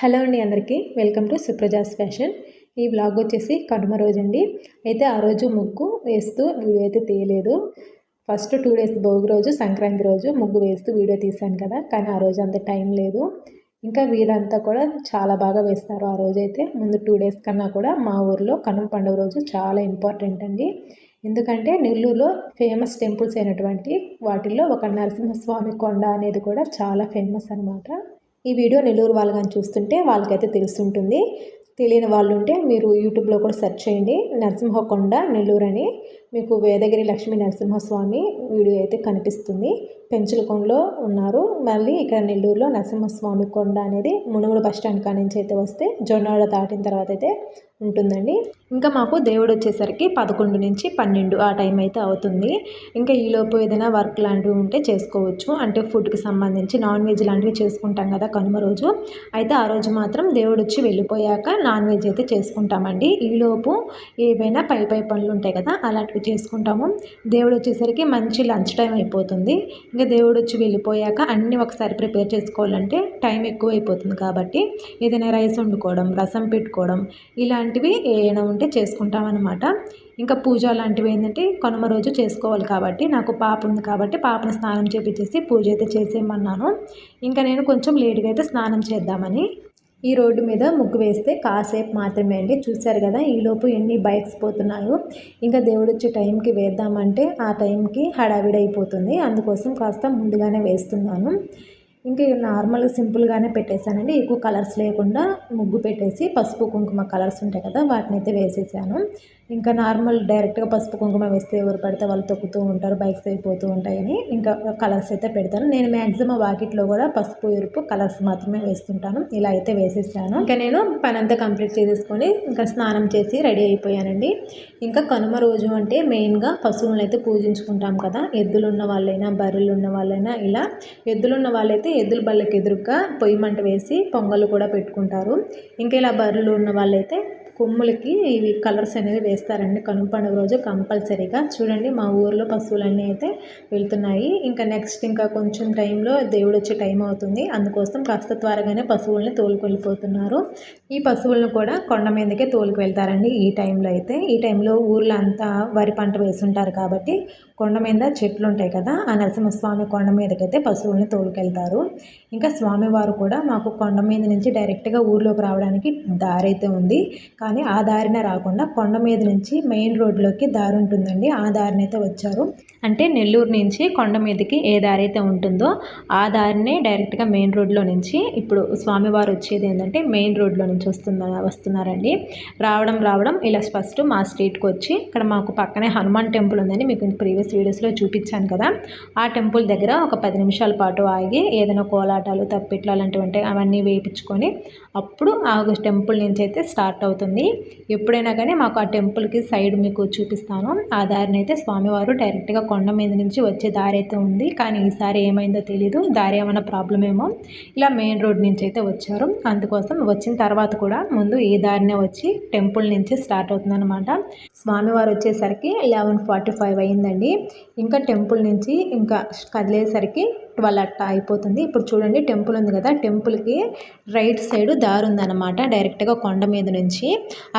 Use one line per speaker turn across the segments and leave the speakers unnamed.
Hello అండి అందరికీ. Welcome to Suprajas fashion. ఈ బ్లాగ్ వచ్చేసి కనుమ రోజు అండి అయితే ఆ రోజు ముగ్గు వేస్తూ వీడియో అయితే తీయలేదు. ఫస్ట్ టూ డేస్ భోగి రోజు సంక్రాంతి రోజు ముగ్గు వేస్తూ వీడియో తీశాను కదా. కానీ ఆ రోజు అంత టైం లేదు. ఇంకా వీరంతా కూడా చాలా బాగా వేస్తారు ఆ రోజైతే ముందు టూ డేస్ కన్నా కూడా మా ఊర్లో కనుమ పండుగ రోజు చాలా ఇంపార్టెంట్ అండి. ఎందుకంటే నెల్లూరులో ఫేమస్ టెంపుల్స్ అయినటువంటి వాటిల్లో ఒక నరసింహస్వామి కొండ అనేది కూడా చాలా ఫేమస్ అనమాట ఈ వీడియో నెల్లూరు వాళ్ళు కానీ చూస్తుంటే వాళ్ళకైతే తెలుస్తుంటుంది తెలియని వాళ్ళు ఉంటే మీరు యూట్యూబ్లో కూడా సెర్చ్ చేయండి. నరసింహకొండ నెల్లూరు అని. మీకు వేదగిరి లక్ష్మీ నరసింహస్వామి వీడియో అయితే కనిపిస్తుంది. పెంచులకొండలో ఉన్నారు. మళ్ళీ ఇక్కడ నెల్లూరులో నరసింహస్వామి కొండ అనేది మునుగుడు బస్ స్టాండ్ కాడ నుంచి అయితే వస్తే జొన్నవాడ దాటిన తర్వాత అయితే ఉంటుందండి. ఇంకా మాకు దేవుడు వచ్చేసరికి పదకొండు నుంచి పన్నెండు ఆ టైం అయితే అవుతుంది. ఇంకా ఈలోపు ఏదైనా వర్క్ లాంటివి ఉంటే చేసుకోవచ్చు. అంటే ఫుడ్కి సంబంధించి నాన్ వెజ్ లాంటివి చేసుకుంటాం కదా కనుమ రోజు. అయితే ఆ రోజు మాత్రం దేవుడు వచ్చి వెళ్ళిపోయాక నాన్ వెజ్ అయితే చేసుకుంటామండి. ఈలోపు ఏవైనా పై పై పనులు ఉంటాయి కదా అలాంటివి చేసుకుంటాము. దేవుడు వచ్చేసరికి మంచి లంచ్ టైం అయిపోతుంది. ఇంకా దేవుడు వచ్చి వెళ్ళిపోయాక అన్నీ ఒకసారి ప్రిపేర్ చేసుకోవాలంటే టైం ఎక్కువ అయిపోతుంది కాబట్టి ఏదైనా రైస్ వండుకోవడం రసం పెట్టుకోవడం ఇలాంటివి ఏమైనా ఉంటే చేసుకుంటాం అనమాట ఇంకా పూజ లాంటివి ఏంటంటే కనుమ రోజు చేసుకోవాలి కాబట్టి నాకు పాప ఉంది కాబట్టి పాపను స్నానం చేపించేసి పూజ అయితే చేసేయమన్నాను. ఇంకా నేను కొంచెం లేట్గా అయితే స్నానం చేద్దామని ఈ రోడ్డు మీద ముగ్గు వేస్తే కాసేపు మాత్రమే అండి. చూశారు కదా ఈలోపు ఎన్ని బైక్స్ పోతున్నాయో. ఇంకా దేవుడు వచ్చే టైంకి వేద్దామంటే ఆ టైంకి హడావిడి అయిపోతుంది అందుకోసం కాస్త ముందుగానే వేస్తున్నాను. ఇంకా నార్మల్ సింపుల్గానే పెట్టేశానండి. ఎక్కువ కలర్స్ లేకుండా ముగ్గు పెట్టేసి పసుపు కుంకుమ కలర్స్ ఉంటాయి కదా వాటిని అయితే వేసేసాను. ఇంకా నార్మల్ డైరెక్ట్గా పసుపు కుంకుమ వేస్తే ఎవరు పడితే వాళ్ళు తొక్కుతూ ఉంటారు బైక్స్ అయిపోతూ ఉంటాయని ఇంకా కలర్స్ అయితే పెడతాను నేను మ్యాక్సిమం వాకిట్లో కూడా పసుపు ఎరుపు కలర్స్ మాత్రమే వేస్తుంటాను. ఇలా అయితే వేసేసాను. ఇంకా నేను పని అంతా కంప్లీట్ చేసేసుకొని ఇంకా స్నానం చేసి రెడీ అయిపోయానండి. ఇంకా కనుమ రోజు అంటే మెయిన్గా పశువులను అయితే పూజించుకుంటాం కదా. ఎద్దులు ఉన్న వాళ్ళైనా బర్రెలు ఉన్న వాళ్ళైనా ఇలా ఎద్దులు ఉన్న వాళ్ళైతే ఎద్దుల బళ్ళకి ఎదురుగా పొయ్యి మంట వేసి పొంగలు కూడా పెట్టుకుంటారు. ఇంకా ఇలా బర్రెలు ఉన్న వాళ్ళైతే కొమ్ములకి ఇవి కలర్స్ అనేవి వేస్తారండి. కనుమ పండుగ రోజు కంపల్సరీగా. చూడండి మా ఊర్లో పశువులన్నీ అయితే వెళ్తున్నాయి. ఇంకా నెక్స్ట్ ఇంకా కొంచెం టైంలో దేవుడు వచ్చే టైం అవుతుంది. అందుకోసం కాస్త త్వరగానే పశువుల్ని తోలుకెళ్ళిపోతున్నారు. ఈ పశువులను కూడా కొండ మీదకే తోలుకు వెళ్తారండి ఈ టైంలో అయితే. ఈ టైంలో ఊర్లో అంతా వరి పంట వేసుంటారు కాబట్టి కొండ మీద చెట్లు ఉంటాయి కదా ఆ నరసింహస్వామి కొండ మీదకైతే పశువుల్ని తోలుకెళ్తారు. ఇంకా స్వామివారు కూడా మాకు కొండ మీద నుంచి డైరెక్ట్గా ఊర్లోకి రావడానికి దారి అయితే ఉంది. కానీ ఆ దారిన రాకుండా కొండ మీద నుంచి మెయిన్ రోడ్లోకి దారి ఉంటుందండి. ఆ దారిని అయితే వచ్చారు. అంటే నెల్లూరు నుంచి కొండ మీదకి ఏ దారి అయితే ఉంటుందో ఆ దారినే డైరెక్ట్గా మెయిన్ రోడ్లో నుంచి ఇప్పుడు స్వామివారు వచ్చేది ఏంటంటే మెయిన్ రోడ్లో నుంచి వస్తుంద వస్తున్నారండి. రావడం రావడం ఇలా ఫస్ట్ మా స్ట్రీట్కి వచ్చి ఇక్కడ మాకు పక్కనే హనుమాన్ టెంపుల్ ఉందని మీకు ప్రీవియస్ వీడియోస్లో చూపించాను కదా. ఆ టెంపుల్ దగ్గర ఒక పది నిమిషాల పాటు ఆగి ఏదైనా కోలాటాలు తప్పిట్లు అలాంటివి ఉంటాయి అవన్నీ వేయించుకొని అప్పుడు ఆ టెంపుల్ నుంచి అయితే స్టార్ట్ అవుతుంది. ఎప్పుడైనా కానీ మాకు ఆ టెంపుల్కి సైడ్ మీకు చూపిస్తాను. ఆ దారిని అయితే స్వామివారు డైరెక్ట్గా కొండ మీద నుంచి వచ్చే దారి అయితే ఉంది. కానీ ఈసారి ఏమైందో తెలియదు దారి ఏమైనా ప్రాబ్లం ఏమో. ఇలా మెయిన్ రోడ్ నుంచి అయితే వచ్చారు. అందుకోసం వచ్చిన తర్వాత కూడా ముందు ఈ దారినే వచ్చి టెంపుల్ నుంచి స్టార్ట్ అవుతుందన్నమాట. స్వామివారు వచ్చేసరికి లెవెన్ ఫార్టీ ఫైవ్ అయిందండి. ఇంకా టెంపుల్ నుంచి ఇంకా కదిలేసరికి ట్వెల్వ్ అట్లా అయిపోతుంది. ఇప్పుడు చూడండి టెంపుల్ ఉంది కదా టెంపుల్కి రైట్ సైడ్ దారి ఉందన్నమాట డైరెక్ట్గా కొండ మీద నుంచి.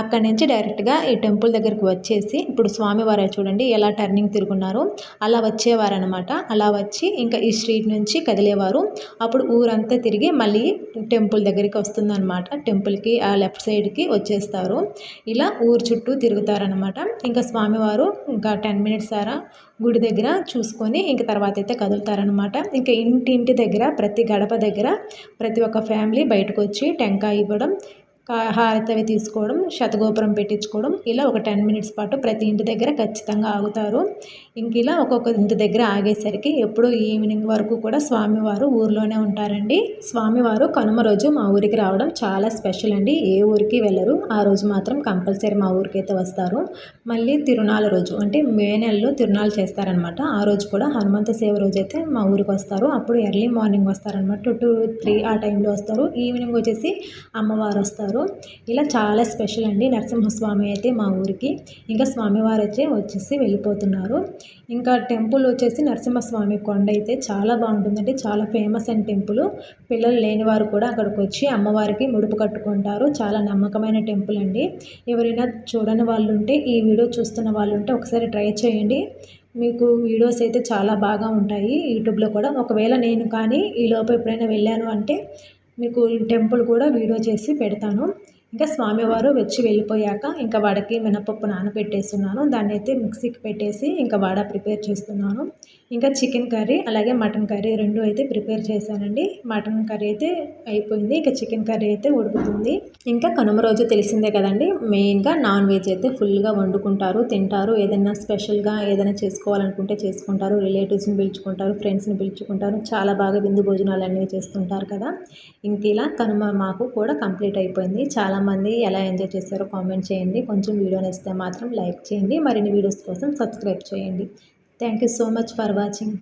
అక్కడి నుంచి డైరెక్ట్గా ఈ టెంపుల్ దగ్గరికి వచ్చేసి ఇప్పుడు స్వామివారు చూడండి ఎలా టర్నింగ్ తిరుగున్నారు అలా వచ్చేవారు అనమాట అలా వచ్చి ఇంకా ఈ స్ట్రీట్ నుంచి కదిలేవారు. అప్పుడు ఊరంతా తిరిగి మళ్ళీ టెంపుల్ దగ్గరికి వస్తుందన్నమాట. టెంపుల్కి ఆ లెఫ్ట్ సైడ్కి వచ్చేస్తారు. ఇలా ఊరు చుట్టూ తిరుగుతారనమాట ఇంకా స్వామివారు ఇంకా టెన్ మినిట్స్ సారా గుడి దగ్గర చూసుకొని ఇంక తర్వాత అయితే కదులుతారనమాట ఇంకా ఇంటి దగ్గర ప్రతి గడప దగ్గర ప్రతి ఒక్క ఫ్యామిలీ బయటకు వచ్చి టెంకాయ ఇవ్వడం హారతి అవి తీసుకోవడం శతగోపురం పెట్టించుకోవడం ఇలా ఒక టెన్ మినిట్స్ పాటు ప్రతి ఇంటి దగ్గర ఖచ్చితంగా ఆగుతారు. ఇంక ఇలా ఒక్కొక్క ఇంటి దగ్గర ఆగేసరికి ఎప్పుడూ ఈవినింగ్ వరకు కూడా స్వామివారు ఊర్లోనే ఉంటారండి. స్వామివారు కనుమ రోజు మా ఊరికి రావడం చాలా స్పెషల్ అండి. ఏ ఊరికి వెళ్ళరు. ఆ రోజు మాత్రం కంపల్సరీ మా ఊరికి అయితే వస్తారు. మళ్ళీ తిరునాల రోజు అంటే మే నెలలో తిరునాలు చేస్తారనమాట. ఆ రోజు కూడా హనుమంత సేవ రోజు అయితే మా ఊరికి వస్తారు. అప్పుడు ఎర్లీ మార్నింగ్ వస్తారనమాట. టూ టూ త్రీ ఆ టైంలో వస్తారు. ఈవినింగ్ వచ్చేసి అమ్మవారు వస్తారు. వెళ్తారు ఇలా చాలా స్పెషల్ అండి నరసింహస్వామి అయితే మా ఊరికి. ఇంకా స్వామివారు అయితే వచ్చేసి వెళ్ళిపోతున్నారు. ఇంకా టెంపుల్ వచ్చేసి నరసింహస్వామి కొండ అయితే చాలా బాగుంటుందండి. చాలా ఫేమస్ అండ్ టెంపుల్. పిల్లలు లేని వారు కూడా అక్కడికి వచ్చి అమ్మవారికి ముడుపు కట్టుకుంటారు. చాలా నమ్మకమైన టెంపుల్ అండి. ఎవరైనా చూడని వాళ్ళు ఉంటే ఈ వీడియో చూస్తున్న వాళ్ళు ఉంటే ఒకసారి ట్రై చేయండి. మీకు వీడియోస్ అయితే చాలా బాగా ఉంటాయి. యూట్యూబ్లో కూడా. ఒకవేళ నేను కానీ ఈలోపు ఎప్పుడైనా వెళ్ళాను అంటే మీకు టెంపుల్ కూడా వీడియో చేసి పెడతాను. ఇంకా స్వామివారు వచ్చి వెళ్ళిపోయాక ఇంకా వడకి మినపప్పు నానబెట్టేస్తున్నాను. దాన్ని అయితే మిక్సీకి పెట్టేసి ఇంకా వడ ప్రిపేర్ చేస్తున్నాను. ఇంకా చికెన్ కర్రీ అలాగే మటన్ కర్రీ రెండు అయితే ప్రిపేర్ చేశానండి. మటన్ కర్రీ అయితే అయిపోయింది. ఇంకా చికెన్ కర్రీ అయితే ఉడుకుతుంది. ఇంకా కనుమ రోజు తెలిసిందే కదండి మెయిన్గా నాన్ వెజ్ అయితే ఫుల్గా వండుకుంటారు తింటారు. ఏదైనా స్పెషల్గా ఏదైనా చేసుకోవాలనుకుంటే చేసుకుంటారు. రిలేటివ్స్ని పిలుచుకుంటారు ఫ్రెండ్స్ని పిలుచుకుంటారు. చాలా బాగా విందు భోజనాలు అనేవి చేస్తుంటారు కదా. ఇంక ఇలా కనుమ మాకు కూడా కంప్లీట్ అయిపోయింది. చాలా చాలామంది ఎలా ఎంజాయ్ చేశారో కామెంట్ చేయండి. కొంచెం వీడియో నచ్చితే మాత్రం లైక్ చేయండి. మరిన్ని వీడియోస్ కోసం సబ్స్క్రైబ్ చేయండి. Thank you so much for watching.